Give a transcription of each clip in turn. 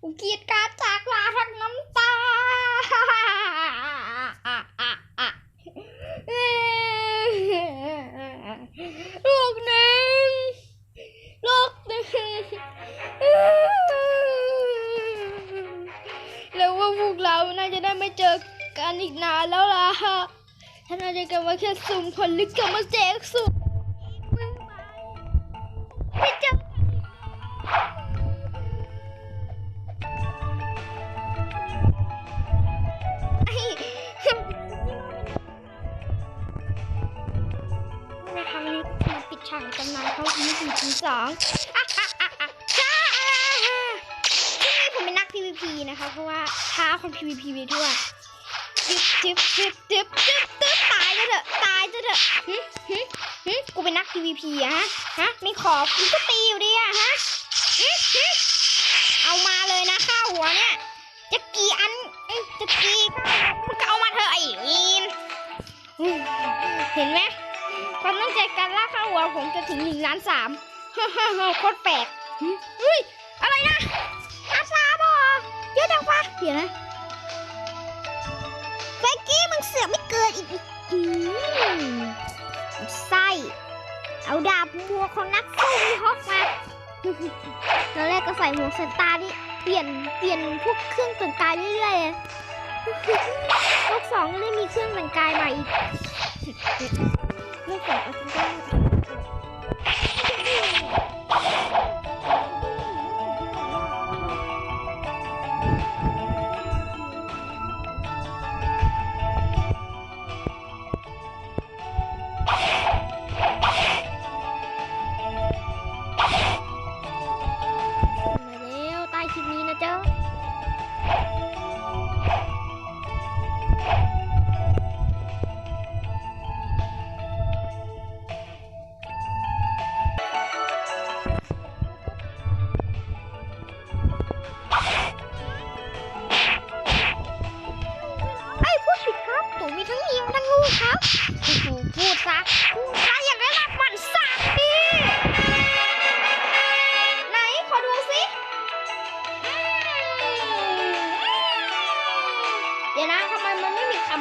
กูเกลียดการจากลาทั้งน้ำตาลูกหนึ่งลูกหนึ่งแล้วว่าพวกเราน่าจะได้ไม่เจอกันอีกนานแล้วล่ะถ้าน่าจะกันว่าแค่สุ่มผลลึกกับมาแจกสุ่ม เขาอีพีที่สองที่นี่ผมเป็นนัก PVP นะคะ เพราะว่าท้าคน PVP ไปทั่วจึ๊บจึ๊บจึ๊บจึ๊บจึ๊บจึ๊บตายจะเถอะตายจะเถอะหึหึหึกูเป็นนัก PVP อะฮะฮะไม่ขอกูก็ตีอยู่ดีอะฮะหึหึเอามาเลยนะข้าวหัวเนี่ยจะกี่อันจะกี่มึงก็เอามาเถอะไอ้อีนเห็นไหม ความตั้งใจการล่าข้าวหัวผมจะถึงหนึ่งล้านสามโคตรแปลกเฮ้ยอะไรนะล้านสามเหรอเยอะจังวะเดี๋ยวนะเฟกกี้มึงเสือกไม่เกินอีกอืมไส้เอาดาบบัวของนักสู้มีฮอกมาตอนแรกก็ใส่หมวกสตาดิเปลี่ยนเปลี่ยนพวกเครื่องแต่งกายเรื่อยๆอะโลกสองก็ได้มีเครื่องแต่งกายใหม่อีก โลก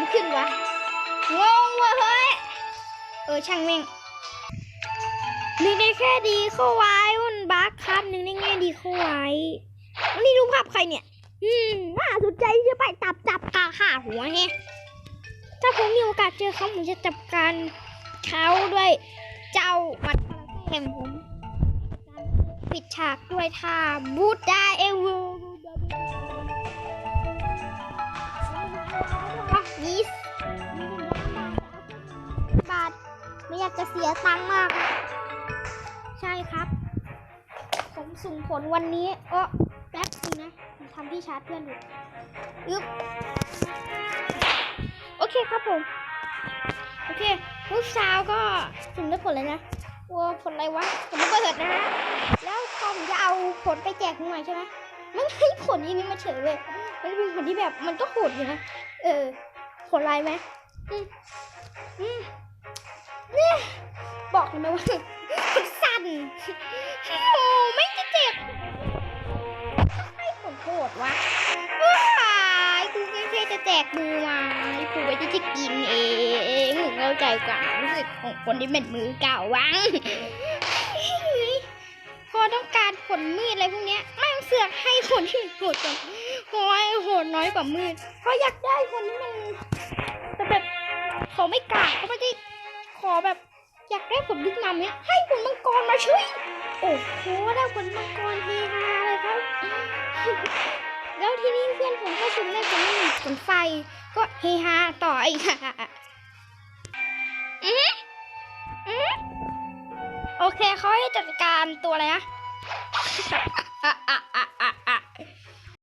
ำขึ้นวะ งงว้ยเฮ้ย เออช่างแม่งนึกได้แค่ดีเข้าไว้วันบักครับนึกได้แง่ดีเข้าไว้อันนี้รูปภาพใครเนี่ย อืมน่าสนใจจะไปจับจับกาขาหัวแฮะถ้าผมมีโอกาสเจอเขาผมจะจับการเขาด้วยเจ้ามัดคาราเต้ของผม ปิดฉากด้วยท่าบูดาเอว ไม่อยากจะเสียตังค์มาก ใช่ครับ ผมสุ่มผลวันนี้เออแป๊บนึงนะผมทำที่ชาร์จเพื่อนอยู่อึ๊บโอเคครับผม โอเคลูกสาวก็สุ่มได้ผลเลยนะวัวผลอะไรวะผลระเบิดนะฮะ แล้วพอผมจะเอาผลไปแจกคุณหน่อยใช่ไหมมันให้ผลอย่างนี้มาเฉยเลย มันเป็นผลที่แบบมันก็โหดอยู่นะ เออ ผลอะไรไหมอืมอืม บอกเลยไหมว่าสั่นโอ้ไม่จะเจ็บให้ผลโหดวะว้ายกูแค่แค่จะแจกมือมากูไปจะกินเองมึงเข้าใจความรู้สึกของคนที่เป็นมือเก่าวังพอต้องการผลมืดอะไรพวกเนี้ยแม่งเสือกให้ผลที่โหดกว่าโอ้ยโหดน้อยกว่ามืดเพราะอยากได้คนที่มันแต่แบบเขอไม่กล้าก็ไม่ได้ อแบบอยากได้ผลลึกนำเนี้ยให้ผลมังกรมาช่วย โอ้โหได้ผลมังกรเฮฮาเลยครับ แล้วทีนี้เพื่อนผมก็สุ่มได้ผลหนึ่งผลไฟ ก็เฮฮาต่ออีกค่ะอือหืออือหือโอเคเขาให้จัดการตัวอะไรนะ